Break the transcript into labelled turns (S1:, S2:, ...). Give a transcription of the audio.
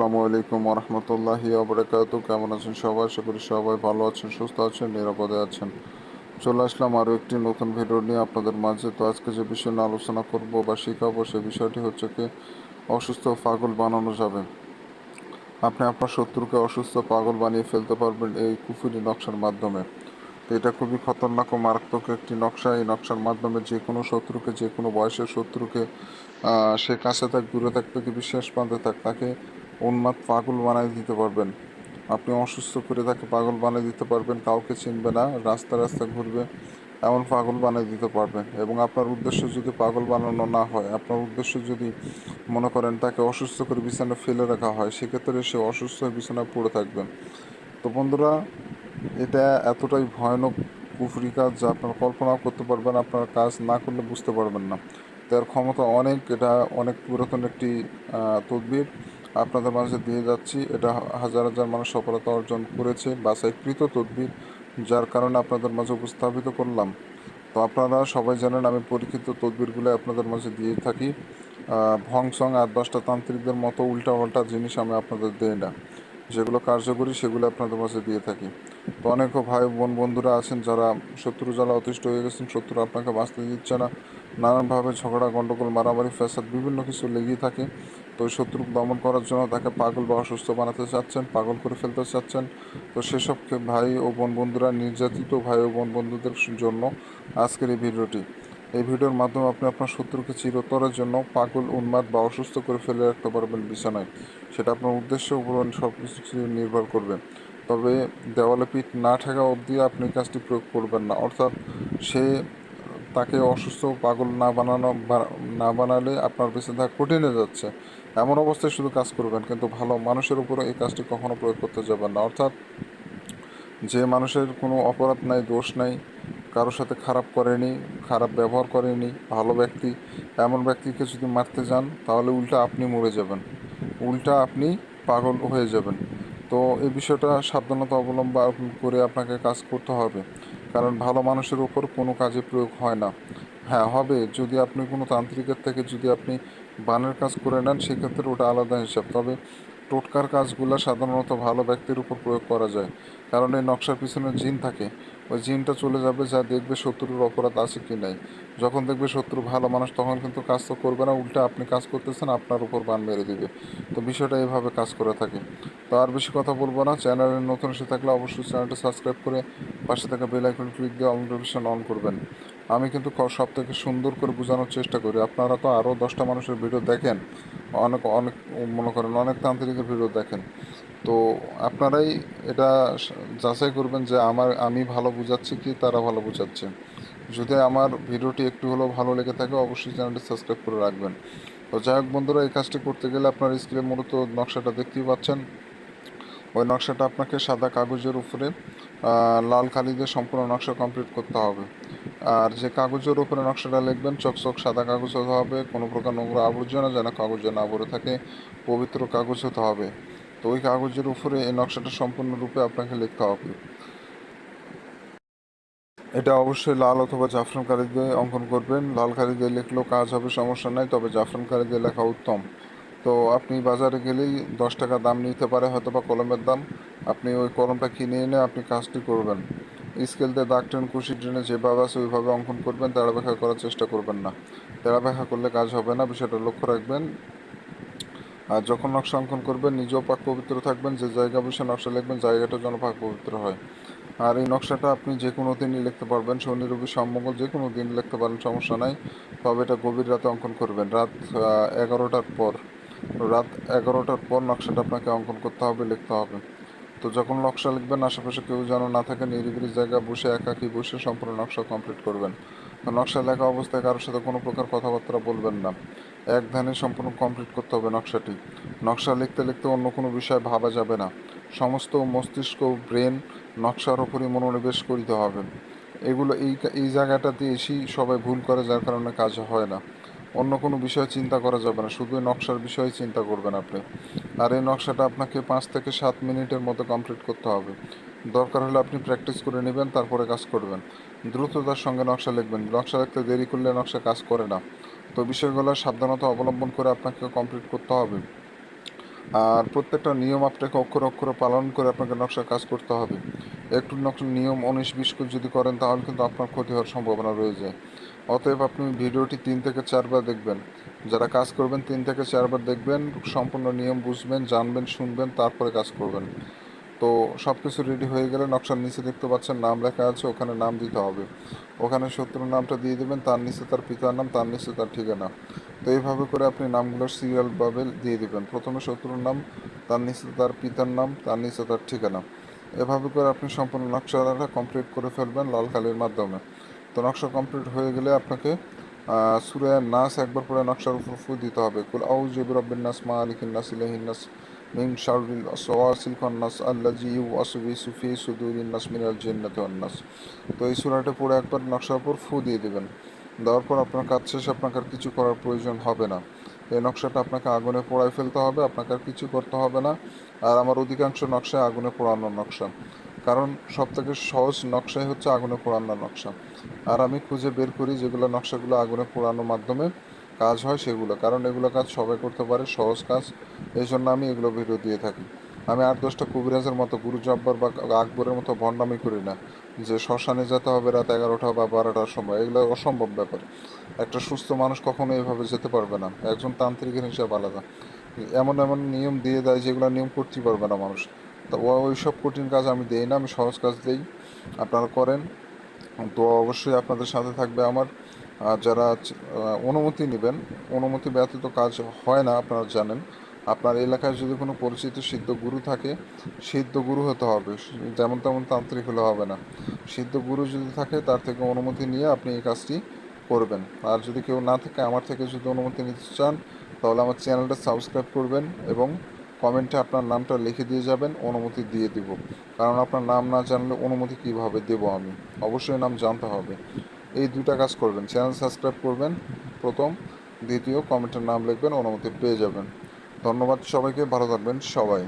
S1: আসসালামু আলাইকুম রহমতুল্লাহি আবরাকাতু কেমন আছেন সবাই? আশা করি সবাই ভালো আছেন, সুস্থ আছেন, নিরাপদে আছেন। চলে আসলাম আরও একটি নতুন ভিডিও নিয়ে আপনাদের মাঝে। তো আজকে যে বিষয় নিয়ে আলোচনা করব বা শেখাবো, সে বিষয়টি হচ্ছে কি, অসুস্থ পাগল বানানো যাবে। আপনি আপনার শত্রুকে অসুস্থ পাগল বানিয়ে ফেলতে পারবেন এই কুফুরি নকশার মাধ্যমে। তো এটা খুবই খতরনাক ও মারাত্মক একটি নকশা। এই নকশার মাধ্যমে যে কোনো শত্রুকে, যে কোনো বয়সের শত্রুকে সে কাছে থাক, দূরে থাক থেকে বিশ্বাস প্রান্তে থাক, তাকে উন্মাদ পাগল বানিয়ে দিতে পারবেন। আপনি অসুস্থ করে তাকে পাগল বানিয়ে দিতে পারবেন, কাউকে চিনবে না, রাস্তা রাস্তা ঘুরবে, এমন পাগল বানিয়ে দিতে পারবেন। এবং আপনার উদ্দেশ্য যদি পাগল বানানো না হয়, আপনার উদ্দেশ্য যদি মনে করেন তাকে অসুস্থ করে বিছানায় ফেলে রাখা হয়, সেক্ষেত্রে সে অসুস্থ হয়ে বিছানায় পড়ে থাকবেন। তো বন্ধুরা, এটা এতটাই ভয়ানক কুফরি কাজ যা আপনার কল্পনাও করতে পারবেন, আপনার কাজ না করলে বুঝতে পারবেন না। তার ক্ষমতা অনেক, এটা অনেক পুরাতন একটি তদবির। আপনাদের মাঝে দিয়ে যাচ্ছি। এটা হাজার হাজার মানুষ সফলতা অর্জন করেছে বাছাইকৃত তদবির, যার কারণে আপনাদের মাঝে উপস্থাপিত করলাম। তো আপনারা সবাই জানেন, আমি পরীক্ষিত তদবিরগুলো আপনাদের মাঝে দিয়ে থাকি। ভংসং আর দশটা তান্ত্রিকদের মতো উল্টা পাল্টা জিনিস আমি আপনাদের দিই না। যেগুলো কার্যকরী, সেগুলো আপনাদের মাঝে দিয়ে থাকি। তো অনেক ভাই বোন বন্ধুরা আছেন যারা শত্রু জ্বালা অতিষ্ঠ হয়ে গেছেন, শত্রু আপনাকে বাঁচতে দিচ্ছে না। নানানভাবে ঝগড়া গণ্ডগোল মারামারি, ফ্যাসাদ, বিভিন্ন কিছু লেগেই থাকে। তো শত্রু দমন করার জন্য তাকে পাগল বা অসুস্থ বানাতে চাচ্ছেন, পাগল করে ফেলতে চাচ্ছেন। তো সেসব ভাই ও বোন বন্ধুরা, নির্যাতিত ভাই ও বোন বন্ধুদের জন্য আজকের এই ভিডিওটি। এই ভিডিওর মাধ্যমে আপনি আপনার শত্রুকে চিরতরের জন্য পাগল, উন্মাদ বা অসুস্থ করে ফেলে রাখতে পারবেন বিছানায়। সেটা আপনার উদ্দেশ্য উপর সব কিছু নির্ভর করবে। তবে দেওয়ালে পিঠ না ঠেকা অবধি আপনি কাজটি প্রয়োগ করবেন না। অর্থাৎ সে তাকে অসুস্থ, পাগল না বানানো না বানালে আপনার বেঁচে থাকা কঠিন হয়ে যাচ্ছে। এমন অবস্থায় শুধু কাজ করবেন, কিন্তু ভালো মানুষের উপরে এই কাজটি কখনো প্রয়োগ করতে যাবেন না। অর্থাৎ যে মানুষের কোনো অপরাধ নাই, দোষ নাই, কারোর সাথে খারাপ করেনি, খারাপ ব্যবহার করেনি, ভালো ব্যক্তি, এমন ব্যক্তিকে যদি মারতে যান, তাহলে উল্টা আপনি মরে যাবেন, উল্টা আপনি পাগল হয়ে যাবেন। তো এই বিষয়টা সাবধানতা অবলম্বন করে আপনাকে কাজ করতে হবে, কারণ ভালো মানুষের উপর কোনো কাজে প্রয়োগ হয় না। হ্যাঁ হবে। যদি আপনি কোনো তান্ত্রিকের থেকে যদি আপনি বানের কাজ করে নেন, সেক্ষেত্রে ওটা আলাদা হিসাব। তবে টোটকার কাজগুলো সাধারণত ভালো ব্যক্তির উপর প্রয়োগ করা যায়। কারণ এই নকশার পিছনে জিন থাকে। ওই জিনটা চলে যাবে, যা দেখবে শত্রুর অপরাধ আছে কি নাই। যখন দেখবে শত্রু ভালো মানুষ, তখন কিন্তু কাজ তো করবে না। উল্টা আপনি কাজ করতেছেন, আপনার উপর বান মেরে দিবে। তো বিষয়টা এইভাবে কাজ করে থাকে। তো আর বেশি কথা বলব না। চ্যানেলে নতুন এসে থাকলে অবশ্যই চ্যানেলটা সাবস্ক্রাইব করে পাশে থাকা বেল আইকন ক্লিক দিয়ে অল নোটিফিকেশন অন করবেন। আমি কিন্তু সব থেকে সুন্দর করে বোঝানোর চেষ্টা করি। আপনারা তো আরও দশটা মানুষের ভিডিও দেখেন, অনেক অনেক, মনে করেন অনেক তান্ত্রিকের ভিডিও দেখেন। তো আপনারাই এটা যাচাই করবেন যে আমার, আমি ভালো বুঝাচ্ছি কি তারা ভালো বুঝাচ্ছে। যদি আমার ভিডিওটি একটু হলেও ভালো লেগে থাকে, অবশ্যই চ্যানেলটি সাবস্ক্রাইব করে রাখবেন। তো যাই হোক বন্ধুরা, এই কাজটি করতে গেলে আপনার স্ক্রিনে মূলত নকশাটা দেখতেই পাচ্ছেন। ওই নকশাটা আপনাকে সাদা কাগজের উপরে লাল কালি দিয়ে সম্পূর্ণ নকশা কমপ্লিট করতে হবে। আর যে কাগজের উপরে নকশাটা লিখবেন চকচক সাদা কাগজ হতে হবে, কোনো প্রকার নোংরা আবর্জনা যেন কাগজে না ভরে থাকে, পবিত্র কাগজ হতে হবে। তো ওই কাগজের উপরে এই নকশাটা সম্পূর্ণরূপে আপনাকে লিখতে হবে। এটা অবশ্যই লাল অথবা জাফরান কালি দিয়ে অঙ্কন করবেন। লাল কালি দিয়ে লিখলেও কাজ হবে, সমস্যা নাই, তবে জাফরান কালি দিয়ে লেখা উত্তম। তো আপনি বাজারে গেলেই দশ টাকা দাম নিতে পারে হয়তো বা কলমের দাম। আপনি ওই কলমটা কিনে এনে আপনি কাজটি করবেন। স্কেল দিয়ে দাগ টেন কুশি ট্রেনে যেভাবে আছে ওইভাবে অঙ্কন করবেন তেড়া ব্যাখ্যা করার চেষ্টা করবেন না। তেড়া ব্যাখ্যা করলে কাজ হবে না, বিষয়টা লক্ষ্য রাখবেন। আর যখন নকশা অঙ্কন করবেন, নিজেও পাক পবিত্র থাকবেন, যে জায়গা বসে নকশা লিখবেন, জায়গাটা যেন পাক পবিত্র হয়। আর এই নকশাটা আপনি যে কোনো দিনই লিখতে পারবেন শনি রবি সম্মঙ্গল যে কোনো দিন লিখতে পারেন, সমস্যা নাই। তবে এটা গভীর রাতে অঙ্কন করবেন, রাত এগারোটার পর। রাত এগারোটার পর নকশাটা আপনাকে অঙ্কন করতে হবে, লিখতে হবে। তো যখন নকশা লিখবেন, আশেপাশে কেউ যেন না থাকে, নিরিবিলি জায়গায় বসে, একাকি বসে সম্পূর্ণ নকশা কমপ্লিট করবেন। তো নকশা লেখা অবস্থায় কারোর সাথে কোনো প্রকার কথাবার্তা বলবেন না। এক ধ্যানে সম্পূর্ণ কমপ্লিট করতে হবে নকশাটি। নকশা লিখতে লিখতে অন্য কোনো বিষয় ভাবা যাবে না। সমস্ত মস্তিষ্ক, ব্রেন নকশার ওপরই মনোনিবেশ করিতে হবে। এগুলো এই এই জায়গাটাতে এসেই সবাই ভুল করে, যার কারণে কাজ হয় না। অন্য কোনো বিষয় চিন্তা করা যাবে না। শুধু নকশার বিষয়ে চিন্তা করবেন আপনি। আর এই নকশাটা আপনাকে পাঁচ থেকে সাত মিনিটের মতো কমপ্লিট করতে হবে। দরকার হলে আপনি প্র্যাকটিস করে নেবেন, তারপরে কাজ করবেন। দ্রুততার সঙ্গে নকশা লিখবেন। নকশা লিখতে দেরি করলে নকশা কাজ করে না। তো বিষয়গুলো সাবধানতা অবলম্বন করে আপনাকে কমপ্লিট করতে হবে। আর প্রত্যেকটা নিয়ম আপনাকে অক্ষর অক্ষরে পালন করে আপনাকে নকশা কাজ করতে হবে। একটু নকশা নিয়ম উনিশ বিশ যদি করেন, তাহলে কিন্তু আপনার ক্ষতি হওয়ার সম্ভাবনা রয়ে যায়। অতএব আপনি ভিডিওটি তিন থেকে চারবার দেখবেন। যারা কাজ করবেন, তিন থেকে চারবার দেখবেন, সম্পূর্ণ নিয়ম বুঝবেন, জানবেন, শুনবেন, তারপরে কাজ করবেন। তো সব কিছু রেডি হয়ে গেলে নকশার নিচে দেখতে পাচ্ছেন নাম লেখা আছে, ওখানে নাম দিতে হবে। ওখানে শত্রুর নামটা দিয়ে দেবেন, তার নিচে তার পিতার নাম, তার নিচে তার ঠিকানা। তো এইভাবে করে আপনি নামগুলোর সিরিয়ালভাবে দিয়ে দিবেন। প্রথমে শত্রুর নাম, তার নিচে তার পিতার নাম, তার নিচে তার ঠিকানা। এভাবে করে আপনি সম্পূর্ণ নকশাটা কমপ্লিট করে ফেলবেন লাল কালির মাধ্যমে। তো নকশা কমপ্লিট হয়ে গেলে আপনাকে সুরে নাস একবার পরে নকশার উপর ফু দিতে হবে। কুল আউ জবির রব্বিন নাস, মালিকিন নাস ইলাহিন নাস, মিন শাররিল ওয়াসওয়াসিল খান্নাস আল্লাজি ইউওয়াসবিসু ফি সুদুরিন নাস, মিনাল জিন্নাতি ওয়ান নাস। তো এই সূরাটা পড়ে একবার নকশার উপর ফু দিয়ে দিবেন। দেওয়ার পর আপনার কাজ শেষে, আপনাকে আর কিছু করার প্রয়োজন হবে না। এই নকশাটা আপনাকে আগুনে পোড়ায় ফেলতে হবে, আপনাকে আর কিছু করতে হবে না। আর আমার অধিকাংশ নকশা আগুনে পোড়ানোর নকশা। কারণ সব থেকে সহজ নকশাই হচ্ছে আগুনে পোড়ানোর নকশা। আর আমি খুঁজে বের করি যেগুলো নকশাগুলো আগুনে পোড়ানোর মাধ্যমে কাজ হয় সেগুলো, কারণ এগুলো কাজ সবাই করতে পারে, সহজ কাজ। এই জন্য আমি এগুলো ভিডিও দিয়ে থাকি। আমি আট দশটা কবিরাজের মতো গুরু জব্বর বা আকবরের মতো ভণ্ডামি করি না, যে শ্মশানে যেতে হবে রাত এগারোটা বা বারোটার সময়। এগুলো অসম্ভব ব্যাপার। একটা সুস্থ মানুষ কখনো এভাবে যেতে পারবে না। একজন তান্ত্রিকের হিসাব আলাদা। এমন এমন নিয়ম দিয়ে দেয় যেগুলো নিয়ম করতেই পারবে না মানুষ। তো ওই সব কঠিন কাজ আমি দেই না, আমি সহজ কাজ দেই। আপনারা করেন। তো অবশ্যই আপনাদের সাথে থাকবে আমার। আর যারা অনুমতি নেবেন, অনুমতি ব্যতীত কাজ হয় না, আপনারা জানেন। আপনার এলাকায় যদি কোনো পরিচিত সিদ্ধ গুরু থাকে, সিদ্ধ গুরু হতে হবে। যেমন তেমন তান্ত্রিক হলে হবে না। সিদ্ধ গুরু যদি থাকে, তার থেকে অনুমতি নিয়ে আপনি এই কাজটি করবেন। আর যদি কেউ না থাকে, আমার থেকে যদি অনুমতি নিতে চান, তাহলে আমার চ্যানেলটা সাবস্ক্রাইব করবেন এবং কমেন্টে আপনার নামটা লিখে দিয়ে যাবেন, অনুমতি দিয়ে দিব। কারণ আপনার নাম না জানলে অনুমতি কীভাবে দেব আমি? অবশ্যই নাম জানতে হবে। এই দুটা কাজ করবেন। চ্যানেল সাবস্ক্রাইব করবেন প্রথম, দ্বিতীয়, কমেন্টের নাম লিখবেন, অনুমতি পেয়ে যাবেন। ধন্যবাদ সবাইকে, ভালো থাকবেন সবাই।